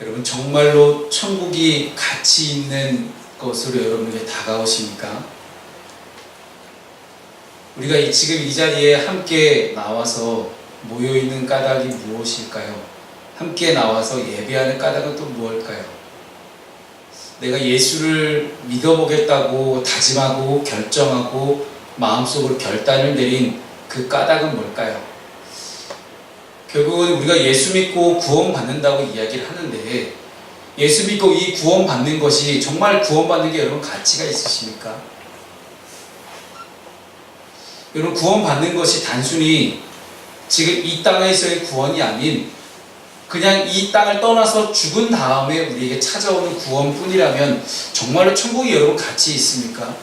여러분 정말로 천국이 가치 있는 것으로 여러분에게 다가오십니까? 우리가 이- 지금 이 자리에 함께 나와서 모여 있는 까닭이 무엇일까요? 함께 나와서 예배하는 까닭은 또 무엇일까요? 내가 예수를 믿어보겠다고 다짐하고 결정하고 마음속으로 결단을 내린 그 까닭은 뭘까요? 결국은 우리가 예수 믿고 구원받는다고 이야기를 하는데 예수 믿고 이 구원받는 것이 정말 구원받는 게 여러분 가치가 있으십니까? 여러분 구원받는 것이 단순히 지금 이 땅에서의 구원이 아닌 그냥 이 땅을 떠나서 죽은 다음에 우리에게 찾아오는 구원뿐이라면 정말로 천국이 여러분 가치 있습니까?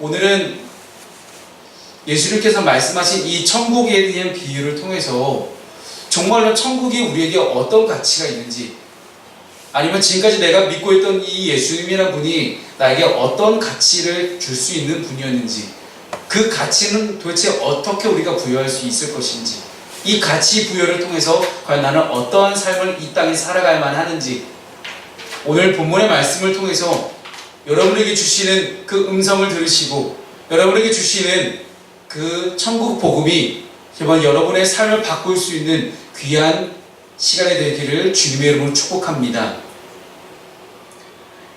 오늘은 예수님께서 말씀하신 이 천국에 대한 비유를 통해서 정말로 천국이 우리에게 어떤 가치가 있는지 아니면 지금까지 내가 믿고 있던 이 예수님이라는 분이 나에게 어떤 가치를 줄 수 있는 분이었는지 그 가치는 도대체 어떻게 우리가 부여할 수 있을 것인지 이 가치 부여를 통해서 과연 나는 어떠한 삶을 이 땅에 살아가야만 하는지 오늘 본문의 말씀을 통해서 여러분에게 주시는 그 음성을 들으시고 여러분에게 주시는 그 천국 복음이 정말 여러분의 삶을 바꿀 수 있는 귀한 시간이 되기를 주님의 이름으로 축복합니다.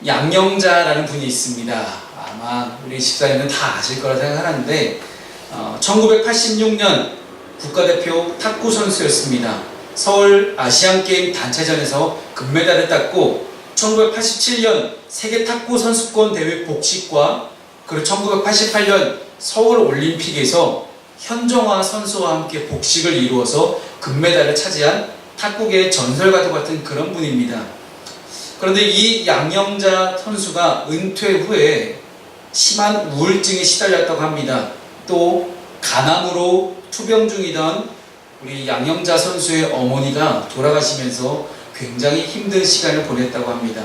양영자라는 분이 있습니다. 아마 우리 집사님은 다 아실 거라 생각하는데 어, 1986년 국가대표 탁구 선수였습니다. 서울 아시안 게임 단체전에서 금메달을 땄고 1987년 세계 탁구 선수권 대회 복식과 그리고 1988년 서울 올림픽에서 현정화 선수와 함께 복식을 이루어서 금메달을 차지한 탁구계의 전설과도 같은 그런 분입니다. 그런데 이 양영자 선수가 은퇴 후에 심한 우울증에 시달렸다고 합니다. 또 간암으로 투병 중이던 우리 양영자 선수의 어머니가 돌아가시면서 굉장히 힘든 시간을 보냈다고 합니다.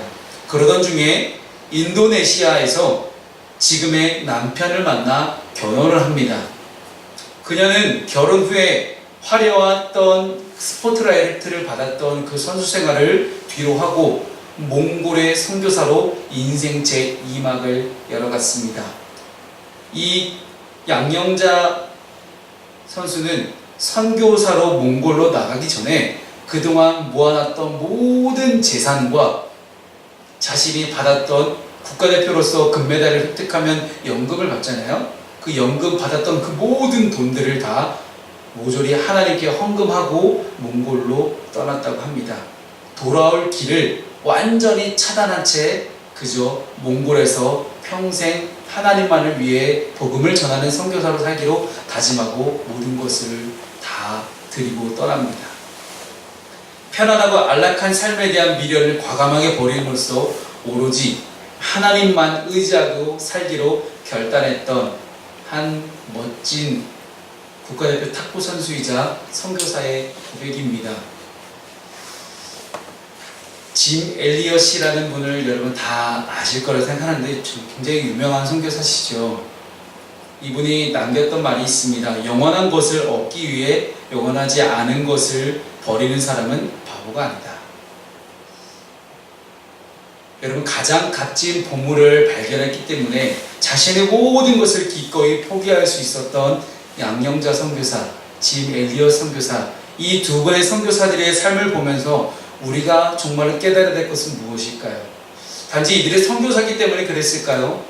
그러던 중에 인도네시아에서 지금의 남편을 만나 결혼을 합니다. 그녀는 결혼 후에 화려했던 스포트라이트를 받았던 그 선수 생활을 뒤로 하고 몽골의 선교사로 인생 제2막을 열어갔습니다. 이 양영자 선수는 선교사로 몽골로 나가기 전에 그동안 모아놨던 모든 재산과 자신이 받았던 국가대표로서 금메달을 획득하면 연금을 받잖아요. 그 연금 받았던 그 모든 돈들을 다 모조리 하나님께 헌금하고 몽골로 떠났다고 합니다. 돌아올 길을 완전히 차단한 채 그저 몽골에서 평생 하나님만을 위해 복음을 전하는 선교사로 살기로 다짐하고 모든 것을 다 드리고 떠납니다. 편안하고 안락한 삶에 대한 미련을 과감하게 버림으로써 오로지 하나님만 의지하고 살기로 결단했던 한 멋진 국가대표 탁구 선수이자 선교사의 고백입니다. 짐 엘리엇이라는 분을 여러분 다 아실 거라 생각하는데 좀 굉장히 유명한 선교사시죠. 이분이 남겼던 말이 있습니다. 영원한 것을 얻기 위해 영원하지 않은 것을 버리는 사람은 바보가 아니다. 여러분 가장 값진 보물을 발견했기 때문에 자신의 모든 것을 기꺼이 포기할 수 있었던 양영자 선교사, 짐 엘리엇 선교사 이 두 분의 선교사들의 삶을 보면서 우리가 정말로 깨달아야 될 것은 무엇일까요? 단지 이들의 선교사기 때문에 그랬을까요?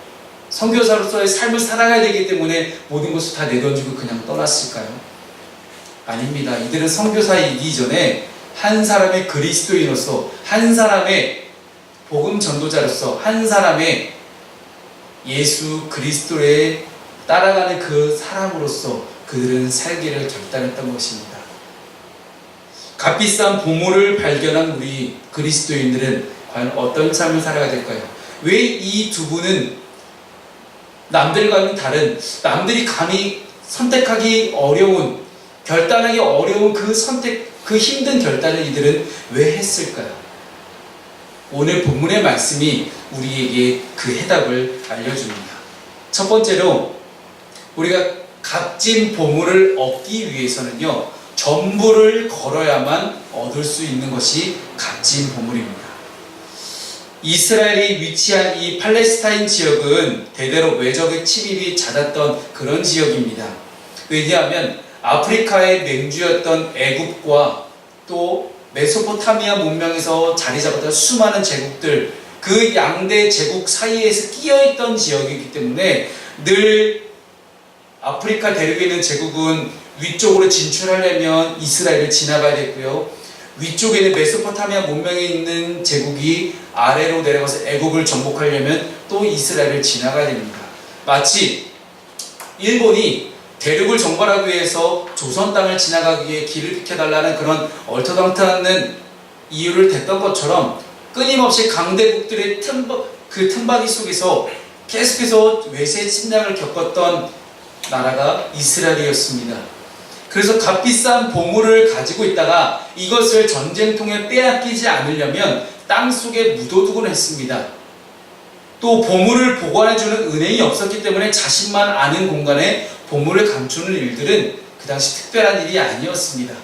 선교사로서의 삶을 살아가야 되기 때문에 모든 것을 다 내던지고 그냥 떠났을까요? 아닙니다. 이들은 선교사이기 전에 한 사람의 그리스도인으로서 한 사람의 복음 전도자로서 한 사람의 예수 그리스도에 따라가는 그 사람으로서 그들은 살기를 결단했던 것입니다. 값비싼 보물을 발견한 우리 그리스도인들은 과연 어떤 삶을 살아가야 될까요? 왜 이 두 분은 남들과는 다른 남들이 감히 선택하기 어려운 결단하기 어려운 그 선택 그 힘든 결단을 이들은 왜 했을까요? 오늘 본문의 말씀이 우리에게 그 해답을 알려줍니다. 첫 번째로 우리가 값진 보물을 얻기 위해서는요 전부를 걸어야만 얻을 수 있는 것이 값진 보물입니다. 이스라엘이 위치한 이 팔레스타인 지역은 대대로 외적의 침입이 잦았던 그런 지역입니다. 왜냐하면 아프리카의 맹주였던 애굽과 또 메소포타미아 문명에서 자리 잡았던 수많은 제국들 그 양대 제국 사이에서 끼어 있던 지역이기 때문에 늘 아프리카 대륙에 있는 제국은 위쪽으로 진출하려면 이스라엘을 지나가야 됐고요. 위쪽에 있는 메소포타미아 문명에 있는 제국이 아래로 내려가서 애국을 정복하려면 또 이스라엘을 지나가야 됩니다. 마치 일본이 대륙을 정벌하기 위해서 조선 땅을 지나가기 위해 길을 비켜달라는 그런 얼토당토하는 이유를 댔던 것처럼 끊임없이 강대국들의 틈바, 그 틈바기 속에서 계속해서 외세 침략을 겪었던 나라가 이스라엘이었습니다. 그래서 값비싼 보물을 가지고 있다가 이것을 전쟁통에 빼앗기지 않으려면 땅 속에 묻어두곤 했습니다. 또 보물을 보관해주는 은행이 없었기 때문에 자신만 아는 공간에 보물을 감추는 일들은 그 당시 특별한 일이 아니었습니다.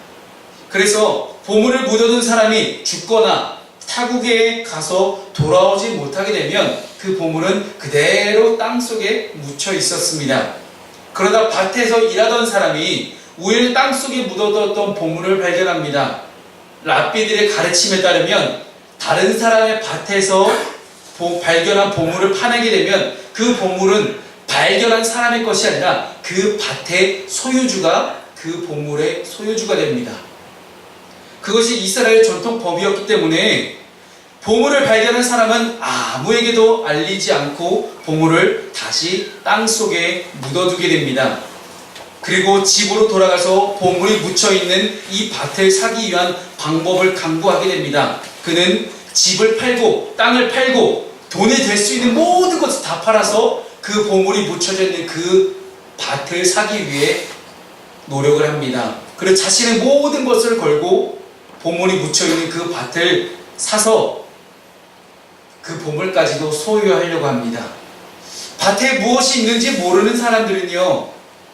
그래서 보물을 묻어둔 사람이 죽거나 타국에 가서 돌아오지 못하게 되면 그 보물은 그대로 땅 속에 묻혀 있었습니다. 그러다 밭에서 일하던 사람이 우연히 땅 속에 묻어뒀던 보물을 발견합니다. 랍비들의 가르침에 따르면 다른 사람의 밭에서 보- 발견한 보물을 파내게 되면 그 보물은 발견한 사람의 것이 아니라 그 밭의 소유주가 그 보물의 소유주가 됩니다. 그것이 이스라엘 전통 법이었기 때문에 보물을 발견한 사람은 아무에게도 알리지 않고 보물을 다시 땅 속에 묻어두게 됩니다. 그리고 집으로 돌아가서 보물이 묻혀 있는 이 밭을 사기 위한 방법을 강구하게 됩니다. 그는 집을 팔고 땅을 팔고 돈이 될 수 있는 모든 것을 다 팔아서 그 보물이 묻혀져 있는 그 밭을 사기 위해 노력을 합니다. 그리고 자신의 모든 것을 걸고 보물이 묻혀 있는 그 밭을 사서 그 보물까지도 소유하려고 합니다. 밭에 무엇이 있는지 모르는 사람들은요,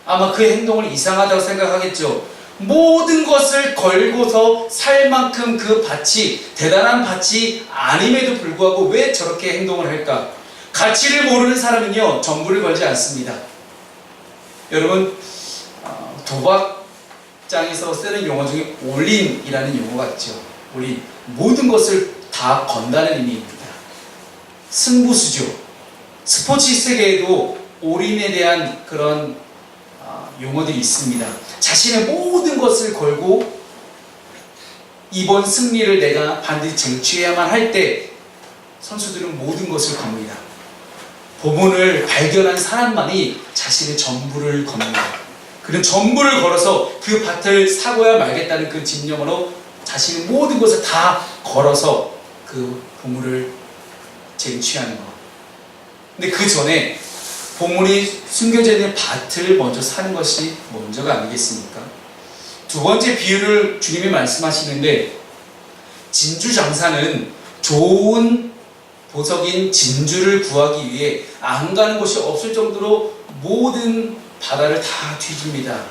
아마 그 행동을 이상하다고 생각하겠죠. 모든 것을 걸고서 살 만큼 그 밭이 대단한 밭이 아님에도 불구하고 왜 저렇게 행동을 할까? 가치를 모르는 사람은요, 전부를 걸지 않습니다. 여러분, 어, 도박장에서 쓰는 용어 중에 올인이라는 용어가 있죠. 올인. 모든 것을 다 건다는 의미입니다. 승부수죠. 스포츠 세계에도 올인에 대한 그런 아, 용어들이 있습니다. 자신의 모든 것을 걸고 이번 승리를 내가 반드시 쟁취해야만 할 때 선수들은 모든 것을 겁니다. 보문을 발견한 사람만이 자신의 전부를 겁니다. 그는 전부를 걸어서 그 밭을 사고야 말겠다는 그 집념으로 자신의 모든 것을 다 걸어서 그 보물을 쟁취하는 것. 근데 그 전에 보물이 숨겨져 있는 밭을 먼저 사는 것이 먼저가 아니겠습니까? 두 번째 비유를 주님이 말씀하시는데 진주 장사는 좋은 보석인 진주를 구하기 위해 안 가는 곳이 없을 정도로 모든 바다를 다 뒤집니다.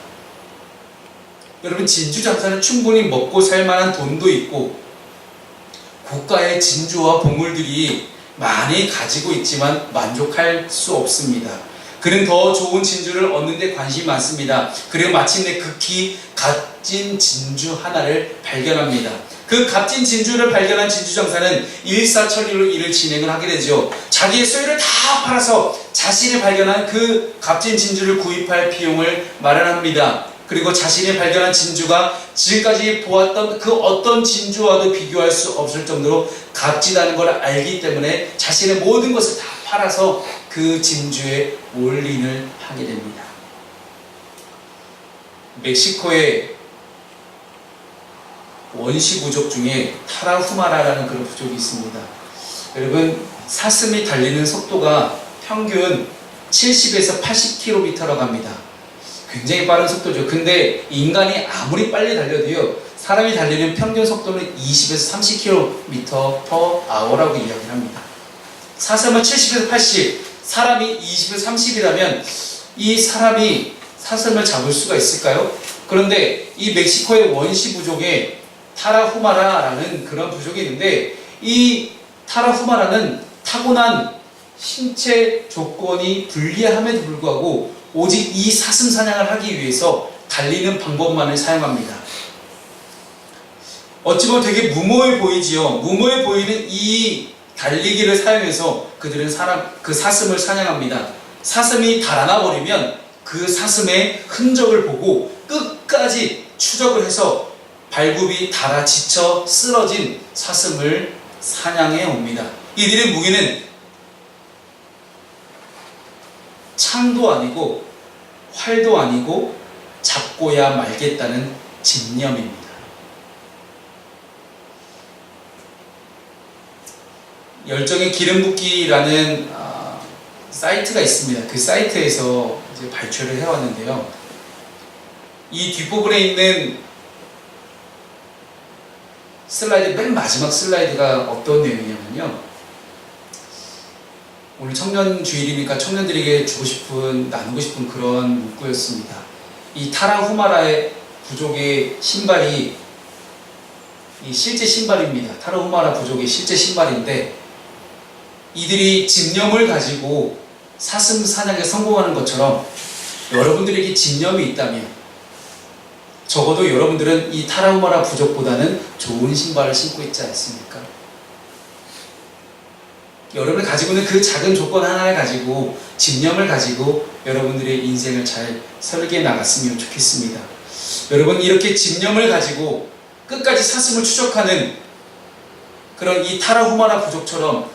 여러분 진주 장사는 충분히 먹고 살 만한 돈도 있고 고가의 진주와 보물들이 많이 가지고 있지만 만족할 수 없습니다. 그는 더 좋은 진주를 얻는 데 관심이 많습니다. 그리고 마침내 극히 값진 진주 하나를 발견합니다. 그 값진 진주를 발견한 진주장사는 일사천리로 일을 진행을 하게 되죠. 자기의 소유를 다 팔아서 자신이 발견한 그 값진 진주를 구입할 비용을 마련합니다. 그리고 자신이 발견한 진주가 지금까지 보았던 그 어떤 진주와도 비교할 수 없을 정도로 값지다는 걸 알기 때문에 자신의 모든 것을 다 팔아서 그 진주에 올인을 하게 됩니다. 멕시코의 원시 부족 중에 타라후마라라는 그런 부족이 있습니다. 여러분 사슴이 달리는 속도가 평균 70에서 80km라고 합니다. 굉장히 빠른 속도죠. 근데 인간이 아무리 빨리 달려도요, 사람이 달리는 평균 속도는 20에서 30km per hour라고 이야기를 합니다. 사슴은 70에서 80, 사람이 20에서 30이라면 이 사람이 사슴을 잡을 수가 있을까요? 그런데 이 멕시코의 원시 부족에 타라후마라라는 그런 부족이 있는데 이 타라후마라는 타고난 신체 조건이 불리함에도 불구하고 오직 이 사슴 사냥을 하기 위해서 달리는 방법만을 사용합니다. 어찌 보면 되게 무모해 보이지요. 무모해 보이는 이 달리기를 사용해서 그들은 사람 그 사슴을 사냥합니다. 사슴이 달아나 버리면 그 사슴의 흔적을 보고 끝까지 추적을 해서 발굽이 달아 지쳐 쓰러진 사슴을 사냥해 옵니다. 이들의 무기는 창도 아니고 활도 아니고 잡고야 말겠다는 집념입니다. 열정의 기름 붓기라는 아, 사이트가 있습니다. 그 사이트에서 이제 발표를 해왔는데요. 이 뒷부분에 있는 슬라이드 맨 마지막 슬라이드가 어떤 내용이냐면요. 오늘 청년 주일이니까 청년들에게 주고 싶은 나누고 싶은 그런 문구였습니다. 이 타라 후마라의 부족의 신발이 이 실제 신발입니다. 타라 후마라 부족의 실제 신발인데 이들이 집념을 가지고 사슴 사냥에 성공하는 것처럼 여러분들에게 집념이 있다면 적어도 여러분들은 이 타라우마라 부족보다는 좋은 신발을 신고 있지 않습니까? 여러분이 가지고 있는 그 작은 조건 하나를 가지고 집념을 가지고 여러분들의 인생을 잘 설계해 나갔으면 좋겠습니다. 여러분 이렇게 집념을 가지고 끝까지 사슴을 추적하는 그런 이 타라후마라 부족처럼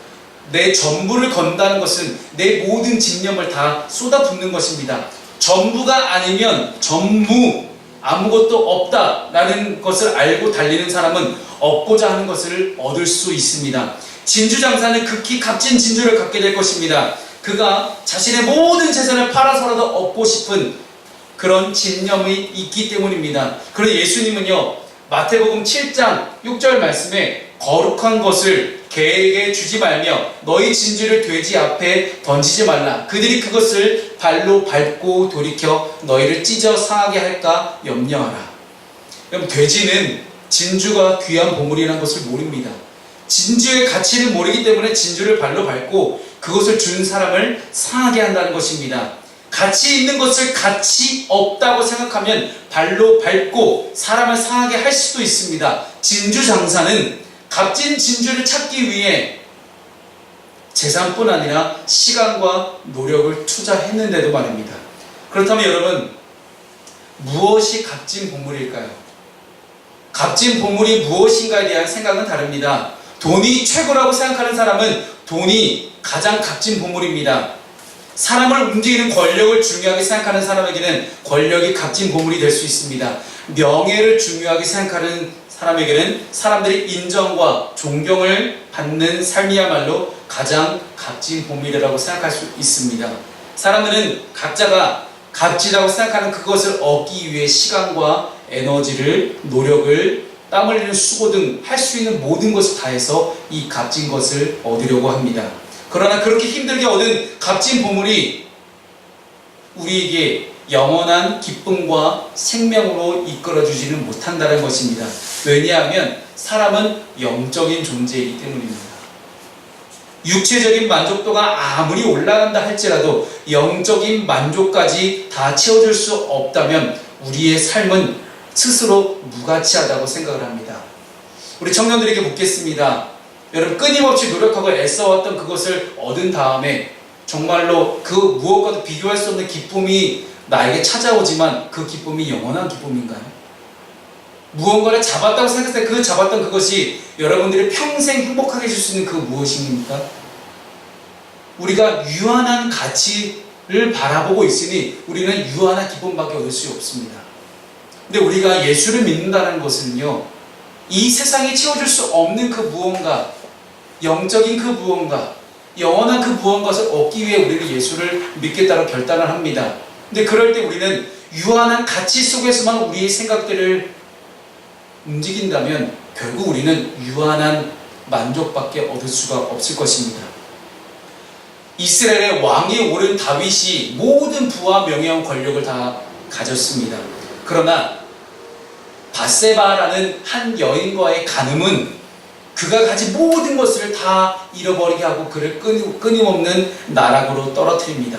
내 전부를 건다는 것은 내 모든 집념을 다 쏟아붓는 것입니다. 전부가 아니면 전무 아무것도 없다라는 것을 알고 달리는 사람은 얻고자 하는 것을 얻을 수 있습니다. 진주 장사는 극히 값진 진주를 갖게 될 것입니다. 그가 자신의 모든 재산을 팔아서라도 얻고 싶은 그런 집념이 있기 때문입니다. 그런데 예수님은요, 마태복음 7장 6절 말씀에 거룩한 것을 개에게 주지 말며 너희 진주를 돼지 앞에 던지지 말라. 그들이 그것을 발로 밟고 돌이켜 너희를 찢어 상하게 할까 염려하라. 그럼 돼지는 진주가 귀한 보물이라는 것을 모릅니다. 진주의 가치를 모르기 때문에 진주를 발로 밟고 그것을 준 사람을 상하게 한다는 것입니다. 가치 있는 것을 가치 없다고 생각하면 발로 밟고 사람을 상하게 할 수도 있습니다. 진주 장사는 값진 진주를 찾기 위해 재산뿐 아니라 시간과 노력을 투자했는데도 말입니다. 그렇다면 여러분, 무엇이 값진 보물일까요? 값진 보물이 무엇인가에 대한 생각은 다릅니다. 돈이 최고라고 생각하는 사람은 돈이 가장 값진 보물입니다. 사람을 움직이는 권력을 중요하게 생각하는 사람에게는 권력이 값진 보물이 될 수 있습니다. 명예를 중요하게 생각하는 사람에게는 사람들이 인정과 존경을 받는 삶이야말로 가장 값진 보물이라고 생각할 수 있습니다. 사람들은 각자가 값지다고 생각하는 그것을 얻기 위해 시간과 에너지를, 노력을, 땀 흘리는 수고 등 할 수 있는 모든 것을 다해서 이 값진 것을 얻으려고 합니다. 그러나 그렇게 힘들게 얻은 값진 보물이 우리에게 영원한 기쁨과 생명으로 이끌어주지는 못한다는 것입니다. 왜냐하면 사람은 영적인 존재이기 때문입니다. 육체적인 만족도가 아무리 올라간다 할지라도 영적인 만족까지 다 채워줄 수 없다면 우리의 삶은 스스로 무가치하다고 생각을 합니다. 우리 청년들에게 묻겠습니다. 여러분 끊임없이 노력하고 애써왔던 그것을 얻은 다음에 정말로 그 무엇과도 비교할 수 없는 기쁨이 나에게 찾아오지만 그 기쁨이 영원한 기쁨인가요? 무언가를 잡았다고 생각했을 때 그 잡았던 그것이 여러분들이 평생 행복하게 해줄 수 있는 그 무엇입니까? 우리가 유한한 가치를 바라보고 있으니 우리는 유한한 기쁨밖에 얻을 수 없습니다. 근데 우리가 예수를 믿는다는 것은요, 이 세상이 채워줄 수 없는 그 무언가, 영적인 그 무언가, 영원한 그 무언가를 얻기 위해 우리는 예수를 믿겠다고 결단을 합니다. 근데 그럴 때 우리는 유한한 가치 속에서만 우리의 생각들을 움직인다면 결국 우리는 유한한 만족밖에 얻을 수가 없을 것입니다. 이스라엘의 왕이 오른 다윗이 모든 부와 명예와 권력을 다 가졌습니다. 그러나 바세바라는 한 여인과의 간음은 그가 가진 모든 것을 다 잃어버리게 하고 그를 끊임- 끊임없는 나락으로 떨어뜨립니다.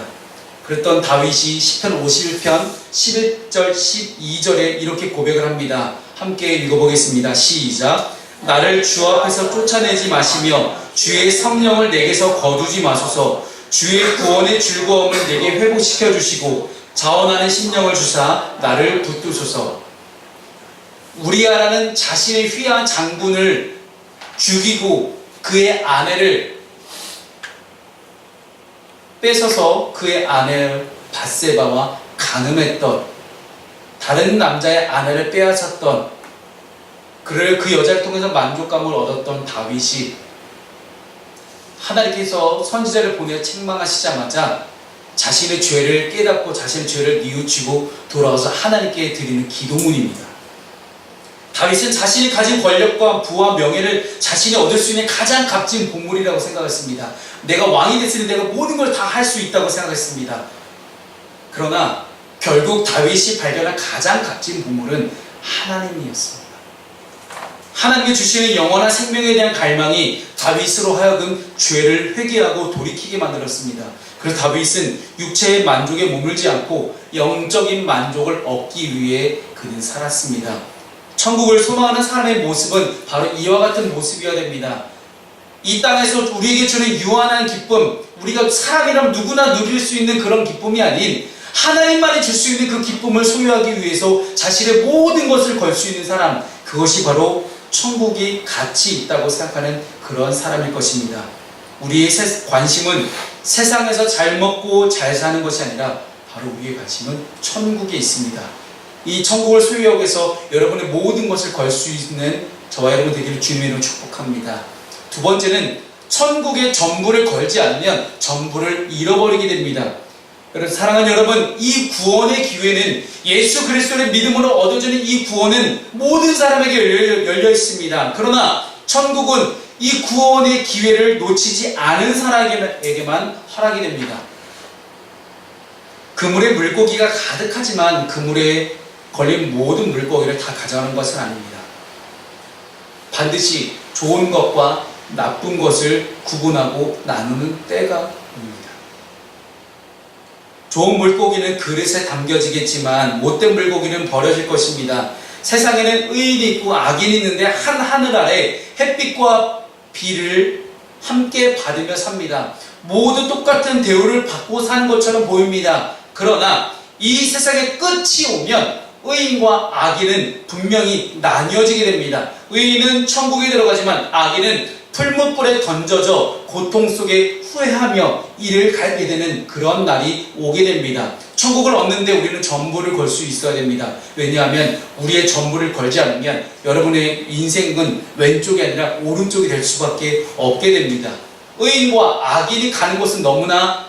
그랬던 다윗이 시편 51편 11절 12절에 이렇게 고백을 합니다. 함께 읽어보겠습니다. 시작. 나를 주 앞에서 쫓아내지 마시며 주의 성령을 내게서 거두지 마소서. 주의 구원의 즐거움을 내게 회복시켜 주시고 자원하는 심령을 주사 나를 붙드소서. 우리아라는 자신의 휘한 장군을 죽이고 그의 아내를 뺏어서 그의 아내를 바세바와 강음했던 다른 남자의 아내를 빼앗았던 그를 그 여자를 통해서 만족감을 얻었던 다윗이 하나님께서 선지자를 보내 책망하시자마자 자신의 죄를 깨닫고 자신의 죄를 뉘우치고 돌아와서 하나님께 드리는 기도문입니다. 다윗은 자신이 가진 권력과 부와 명예를 자신이 얻을 수 있는 가장 값진 보물이라고 생각했습니다. 내가 왕이 됐으니 내가 모든 걸 다 할 수 있다고 생각했습니다. 그러나 결국 다윗이 발견한 가장 값진 보물은 하나님이었습니다. 하나님이 주시는 영원한 생명에 대한 갈망이 다윗으로 하여금 죄를 회개하고 돌이키게 만들었습니다. 그래서 다윗은 육체의 만족에 머물지 않고 영적인 만족을 얻기 위해 그는 살았습니다. 천국을 소망하는 사람의 모습은 바로 이와 같은 모습이어야 됩니다. 이 땅에서 우리에게 주는 유한한 기쁨, 우리가 사람이라면 누구나 누릴 수 있는 그런 기쁨이 아닌 하나님만이 줄 수 있는 그 기쁨을 소유하기 위해서 자신의 모든 것을 걸 수 있는 사람, 그것이 바로 천국이 가치 있다고 생각하는 그런 사람일 것입니다. 우리의 세- 관심은 세상에서 잘 먹고 잘 사는 것이 아니라 바로 우리의 관심은 천국에 있습니다. 이 천국을 소유하기 위해서 여러분의 모든 것을 걸 수 있는 저와 여러분 되기를 주님의 이름으로 축복합니다. 두 번째는 천국의 전부를 걸지 않으면 전부를 잃어버리게 됩니다. 여러분 사랑하는 여러분 이 구원의 기회는 예수 그리스도의 믿음으로 얻어지는 이 구원은 모든 사람에게 열려, 열려 있습니다. 그러나 천국은 이 구원의 기회를 놓치지 않은 사람에게만 허락이 됩니다. 그물에 물고기가 가득하지만 그물에 걸린 모든 물고기를 다 가져가는 것은 아닙니다. 반드시 좋은 것과 나쁜 것을 구분하고 나누는 때가 옵니다. 좋은 물고기는 그릇에 담겨지겠지만 못된 물고기는 버려질 것입니다. 세상에는 의인이 있고 악인이 있는데 한 하늘 아래 햇빛과 비를 함께 받으며 삽니다. 모두 똑같은 대우를 받고 사는 것처럼 보입니다. 그러나 이 세상의 끝이 오면 의인과 악인은 분명히 나뉘어지게 됩니다. 의인은 천국에 들어가지만 악인은 풀무불에 던져져 고통 속에 후회하며 이를 갈게 되는 그런 날이 오게 됩니다. 천국을 얻는데 우리는 전부를 걸 수 있어야 됩니다. 왜냐하면 우리의 전부를 걸지 않으면 여러분의 인생은 왼쪽이 아니라 오른쪽이 될 수밖에 없게 됩니다. 의인과 악인이 가는 곳은 너무나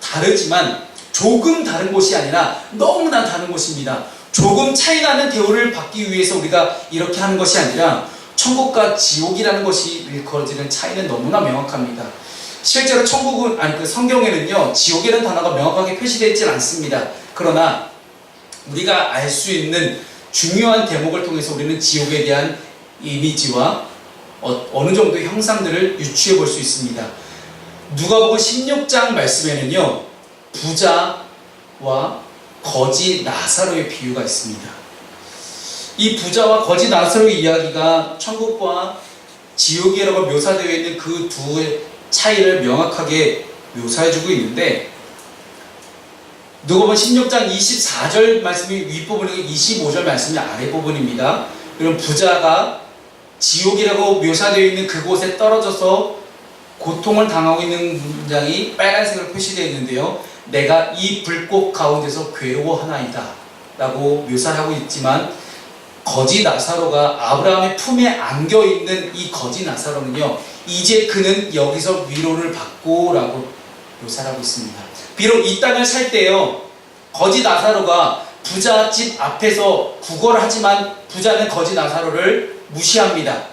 다르지만 조금 다른 곳이 아니라 너무나 다른 곳입니다. 조금 차이 나는 대우를 받기 위해서 우리가 이렇게 하는 것이 아니라 천국과 지옥이라는 것이 일컬어지는 차이는 너무나 명확합니다. 실제로 천국은 아니 그 성경에는요 지옥이라는 단어가 명확하게 표시되어 있지 않습니다. 그러나 우리가 알 수 있는 중요한 대목을 통해서 우리는 지옥에 대한 이미지와 어, 느 정도의 형상들을 유추해 볼 수 있습니다. 누가복음 16장 말씀에는요 부자와 거지 나사로의 비유가 있습니다. 이 부자와 거지 나사로의 이야기가 천국과 지옥이라고 묘사되어 있는 그 두의 차이를 명확하게 묘사해주고 있는데 누가복음 16장 24절 말씀이 윗부분이고 25절 말씀이 아랫부분입니다. 그럼 부자가 지옥이라고 묘사되어 있는 그곳에 떨어져서 고통을 당하고 있는 문장이 빨간색으로 표시되어 있는데요. 내가 이 불꽃 가운데서 괴로워하나이다 라고 묘사를 하고 있지만 거지 나사로가 아브라함의 품에 안겨 있는 이 거지 나사로는요 이제 그는 여기서 위로를 받고 라고 묘사를 하고 있습니다. 비록 이 땅을 살 때요 거지 나사로가 부자 집 앞에서 구걸을 하지만 부자는 거지 나사로를 무시합니다.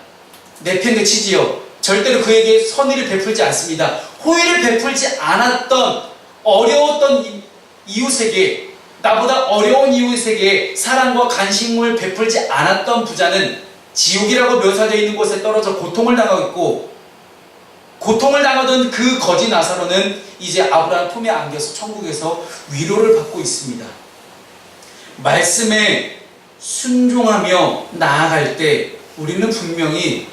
내팽개치지요. 절대로 그에게 선의를 베풀지 않습니다. 호의를 베풀지 않았던 어려웠던 이- 이웃에게 나보다 어려운 이웃에게 사랑과 간식을 베풀지 않았던 부자는 지옥이라고 묘사되어 있는 곳에 떨어져 고통을 당하고 있고 고통을 당하던 그 거지 나사로는 이제 아브라함 품에 안겨서 천국에서 위로를 받고 있습니다. 말씀에 순종하며 나아갈 때 우리는 분명히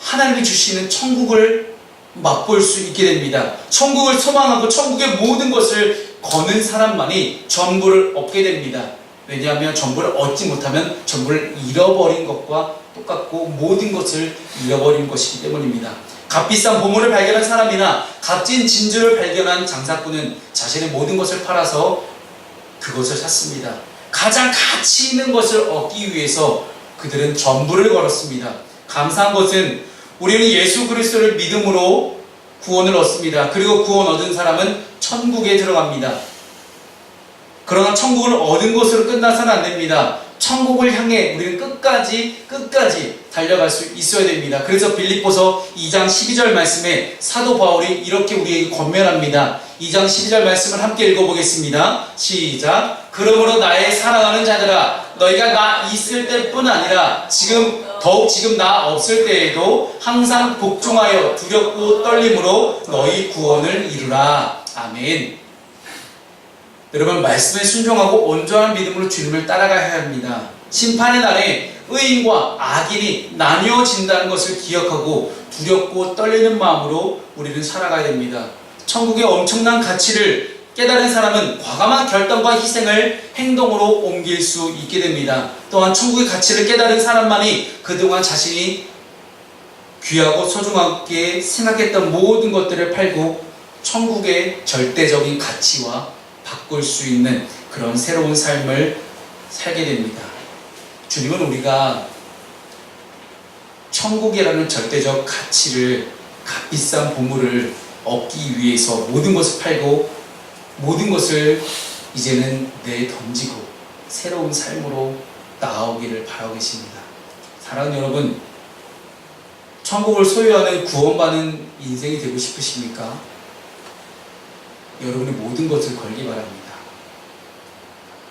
하나님이 주시는 천국을 맛볼 수 있게 됩니다. 천국을 소망하고 천국의 모든 것을 거는 사람만이 전부를 얻게 됩니다. 왜냐하면 전부를 얻지 못하면 전부를 잃어버린 것과 똑같고 모든 것을 잃어버린 것이기 때문입니다. 값비싼 보물을 발견한 사람이나 값진 진주를 발견한 장사꾼은 자신의 모든 것을 팔아서 그것을 샀습니다. 가장 가치 있는 것을 얻기 위해서 그들은 전부를 걸었습니다. 감사한 것은 우리는 예수 그리스도를 믿음으로 구원을 얻습니다. 그리고 구원 얻은 사람은 천국에 들어갑니다. 그러나 천국을 얻은 것으로 끝나서는 안 됩니다. 천국을 향해 우리는 끝까지 끝까지 달려갈 수 있어야 됩니다. 그래서 빌립보서 2장 12절 말씀에 사도 바울이 이렇게 우리에게 권면합니다. 2장 12절 말씀을 함께 읽어보겠습니다. 시작. 그러므로 나의 사랑하는 자들아 너희가 나 있을 때뿐 아니라 지금 더욱 지금 나 없을 때에도 항상 복종하여 두렵고 떨림으로 너희 구원을 이루라. 아멘. 여러분 말씀에 순종하고 온전한 믿음으로 주님을 따라가야 합니다. 심판의 날에 의인과 악인이 나뉘어진다는 것을 기억하고 두렵고 떨리는 마음으로 우리는 살아가야 됩니다. 천국의 엄청난 가치를 깨달은 사람은 과감한 결단과 희생을 행동으로 옮길 수 있게 됩니다. 또한 천국의 가치를 깨달은 사람만이 그동안 자신이 귀하고 소중하게 생각했던 모든 것들을 팔고 천국의 절대적인 가치와 바꿀 수 있는 그런 새로운 삶을 살게 됩니다. 주님은 우리가 천국이라는 절대적 가치를 값비싼 보물을 얻기 위해서 모든 것을 팔고 모든 것을 이제는 내 던지고 새로운 삶으로 나아오기를 바라고 계십니다. 사랑하는 여러분, 천국을 소유하는 구원받는 인생이 되고 싶으십니까? 여러분의 모든 것을 걸기 바랍니다.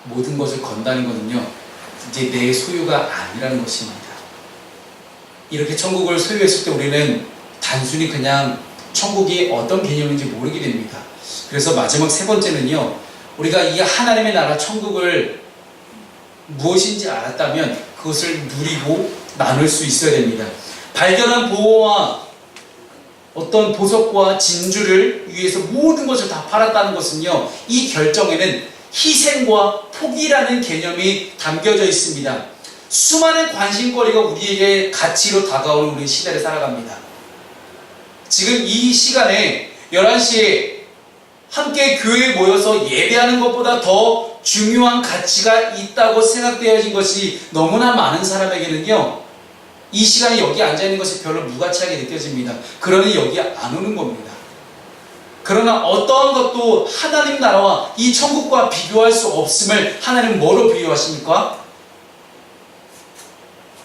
모든 것을 건다는 것은요, 이제 내 소유가 아니라는 것입니다. 이렇게 천국을 소유했을 때 우리는 단순히 그냥 천국이 어떤 개념인지 모르게 됩니다. 그래서 마지막 세 번째는요, 우리가 이 하나님의 나라 천국을 무엇인지 알았다면 그것을 누리고 나눌 수 있어야 됩니다. 발견한 보호와 어떤 보석과 진주를 위해서 모든 것을 다 팔았다는 것은요, 이 결정에는 희생과 포기라는 개념이 담겨져 있습니다. 수많은 관심거리가 우리에게 가치로 다가오는 우리 시대를 살아갑니다. 지금 이 시간에 11시에 함께 교회에 모여서 예배하는 것보다 더 중요한 가치가 있다고 생각되어진 것이 너무나 많은 사람에게는요, 이 시간에 여기 앉아있는 것이 별로 무가치하게 느껴집니다. 그러니 여기 안 오는 겁니다. 그러나 어떠한 것도 하나님 나라와 이 천국과 비교할 수 없음을 하나님 뭐로 비유하십니까?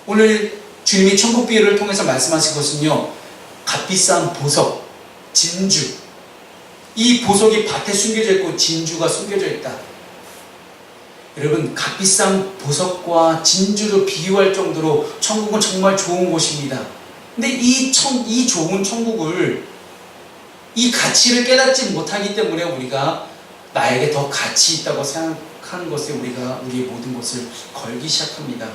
오늘 주님이 천국 비유를 통해서 말씀하신 것은요, 값비싼 보석, 진주. 이 보석이 밭에 숨겨져 있고 진주가 숨겨져 있다. 여러분, 값비싼 보석과 진주로 비유할 정도로 천국은 정말 좋은 곳입니다. 근데 이 천, 이 좋은 천국을, 이 가치를 깨닫지 못하기 때문에 우리가 나에게 더 가치 있다고 생각하는 것에 우리가 우리의 모든 것을 걸기 시작합니다.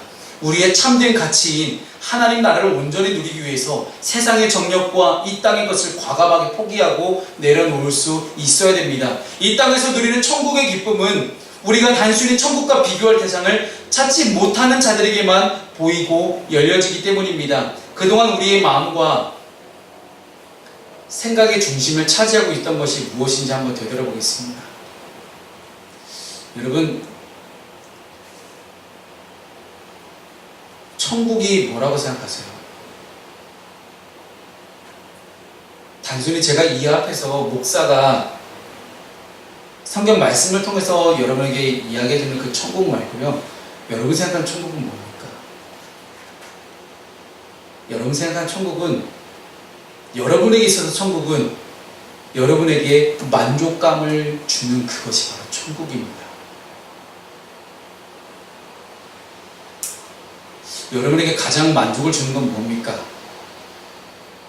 우리의 참된 가치인 하나님 나라를 온전히 누리기 위해서 세상의 정력과 이 땅의 것을 과감하게 포기하고 내려놓을 수 있어야 됩니다. 이 땅에서 누리는 천국의 기쁨은 우리가 단순히 천국과 비교할 대상을 찾지 못하는 자들에게만 보이고 열려지기 때문입니다. 그동안 우리의 마음과 생각의 중심을 차지하고 있던 것이 무엇인지 한번 되돌아보겠습니다. 여러분, 천국이 뭐라고 생각하세요? 단순히 제가 이 앞에서 목사가 성경 말씀을 통해서 여러분에게 이야기해 주는 그 천국 말고요. 여러분 생각하는 천국은 뭡니까? 여러분 생각하는 천국은 여러분에게 있어서 천국은 여러분에게 만족감을 주는 그것이 바로 천국입니다. 여러분에게 가장 만족을 주는 건 뭡니까?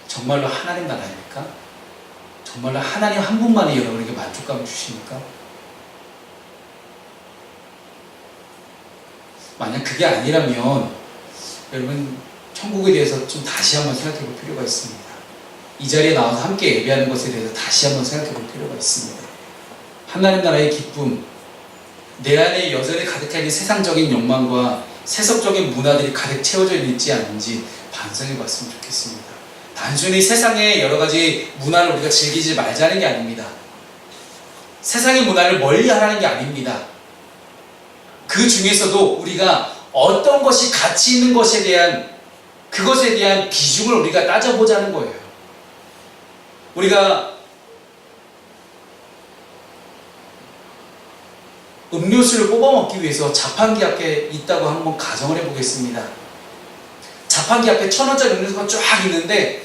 정말로 하나님 나라입니까? 정말로 하나님 한 분만이 여러분에게 만족감을 주십니까? 만약 그게 아니라면 여러분 천국에 대해서 좀 다시 한번 생각해 볼 필요가 있습니다. 이 자리에 나와서 함께 예배하는 것에 대해서 다시 한번 생각해 볼 필요가 있습니다. 하나님 나라의 기쁨, 내 안에 여전히 가득한 이 세상적인 욕망과 세속적인 문화들이 가득 채워져 있지 않은지 반성해 봤으면 좋겠습니다. 단순히 세상의 여러 가지 문화를 우리가 즐기지 말자는 게 아닙니다. 세상의 문화를 멀리 하라는 게 아닙니다. 그 중에서도 우리가 어떤 것이 가치 있는 것에 대한 그것에 대한 비중을 우리가 따져보자는 거예요. 우리가 음료수를 뽑아 먹기 위해서 자판기 앞에 있다고 한번 가정을 해보겠습니다. 자판기 앞에 천 원짜리 음료수가 쫙 있는데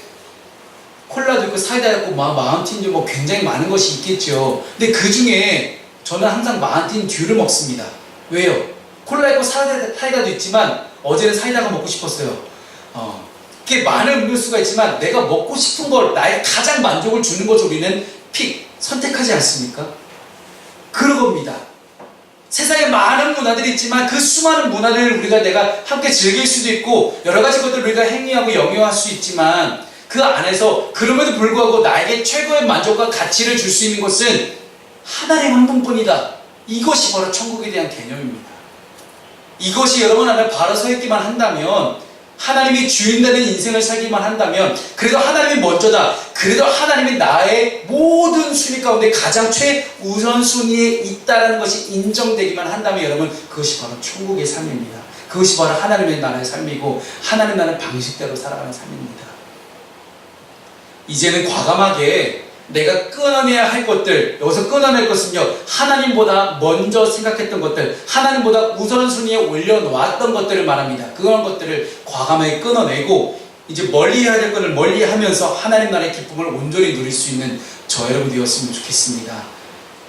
콜라도 있고 사이다 있고 마, 마운틴 뭐 굉장히 많은 것이 있겠죠. 근데 그 중에 저는 항상 마운틴 듀를 먹습니다. 왜요? 콜라 있고 사이다, 사이다도 있지만 어제는 사이다가 먹고 싶었어요. 어, 이게 많은 음료수가 있지만 내가 먹고 싶은 걸 나의 가장 만족을 주는 것을 우리는 픽 선택하지 않습니까? 그런 겁니다. 세상에 많은 문화들이 있지만 그 수많은 문화들을 우리가 내가 함께 즐길 수도 있고 여러 가지 것들을 우리가 행위하고 영위할 수 있지만 그 안에서 그럼에도 불구하고 나에게 최고의 만족과 가치를 줄 수 있는 것은 하나님 한 분뿐이다. 이것이 바로 천국에 대한 개념입니다. 이것이 여러분 안에 바로 서 있기만 한다면 하나님이 주인 되는 인생을 살기만 한다면 그래도 하나님이 먼저다. 그래도 하나님이 나의 모든 순위 가운데 가장 최우선순위에 있다는 것이 인정되기만 한다면 여러분 그것이 바로 천국의 삶입니다. 그것이 바로 하나님의 나라의 삶이고 하나님 나라의 방식대로 살아가는 삶입니다. 이제는 과감하게 내가 끊어내야 할 것들, 여기서 끊어낼 것은요, 하나님보다 먼저 생각했던 것들, 하나님보다 우선순위에 올려놓았던 것들을 말합니다. 그런 것들을 과감하게 끊어내고, 이제 멀리 해야 될 것을 멀리 하면서 하나님 나라의 기쁨을 온전히 누릴 수 있는 저 여러분 되었으면 좋겠습니다.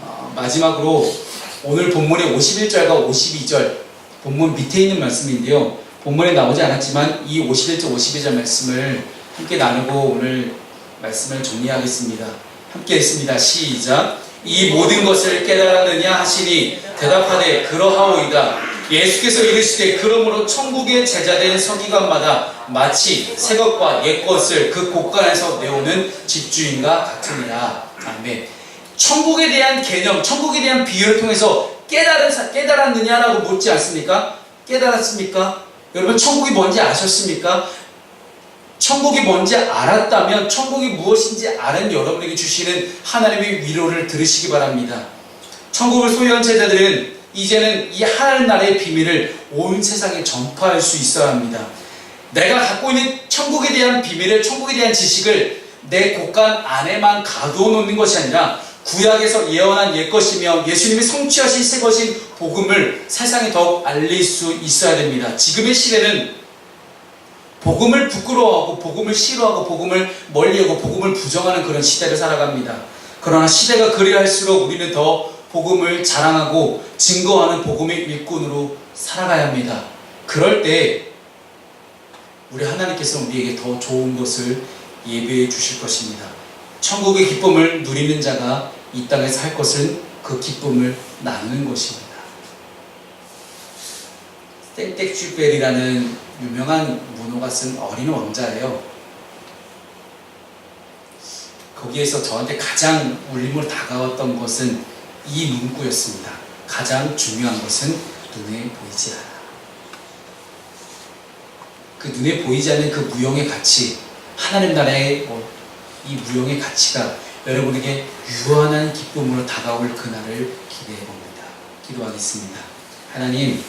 어, 마지막으로 오늘 본문의 51절과 52절, 본문 밑에 있는 말씀인데요. 본문에 나오지 않았지만 이 51절, 52절 말씀을 함께 나누고 오늘 말씀을 정리하겠습니다. 함께 읽습니다. 시작. 이 모든 것을 깨달았느냐 하시니 대답하되 그러하오이다. 예수께서 이르시되 그러므로 천국의 제자된 서기관마다 마치 새 것과 옛 것을 그 곳간에서 내오는 집주인과 같으니라. 아멘. 천국에 대한 개념, 천국에 대한 비유를 통해서 깨달은, 깨달았느냐라고 묻지 않습니까? 깨달았습니까? 여러분, 천국이 뭔지 아셨습니까? 천국이 뭔지 알았다면 천국이 무엇인지 아는 여러분에게 주시는 하나님의 위로를 들으시기 바랍니다. 천국을 소유한 제자들은 이제는 이 하나님 나라의 비밀을 온 세상에 전파할 수 있어야 합니다. 내가 갖고 있는 천국에 대한 비밀을, 천국에 대한 지식을 내 곳간 안에만 가두어 놓는 것이 아니라 구약에서 예언한 옛 것이며 예수님이 성취하신 새 것인 복음을 세상에 더욱 알릴 수 있어야 됩니다. 지금의 시대는 복음을 부끄러워하고 복음을 싫어하고 복음을 멀리하고 복음을 부정하는 그런 시대를 살아갑니다. 그러나 시대가 그리할수록 우리는 더 복음을 자랑하고 증거하는 복음의 일꾼으로 살아가야 합니다. 그럴 때 우리 하나님께서 우리에게 더 좋은 것을 예배해 주실 것입니다. 천국의 기쁨을 누리는 자가 이 땅에서 할 것은 그 기쁨을 나누는 것입니다. 땡땡쥐벨이라는 유명한 문호가 쓴 어린 왕자예요. 거기에서 저한테 가장 울림으로 다가왔던 것은 이 문구였습니다. 가장 중요한 것은 눈에 보이지 않아. 그 눈에 보이지 않는 그 무용의 가치, 하나님 나라의 뭐이 무용의 가치가 여러분에게 유한한 기쁨으로 다가올 그날을 기대해 봅니다. 기도하겠습니다. 하나님,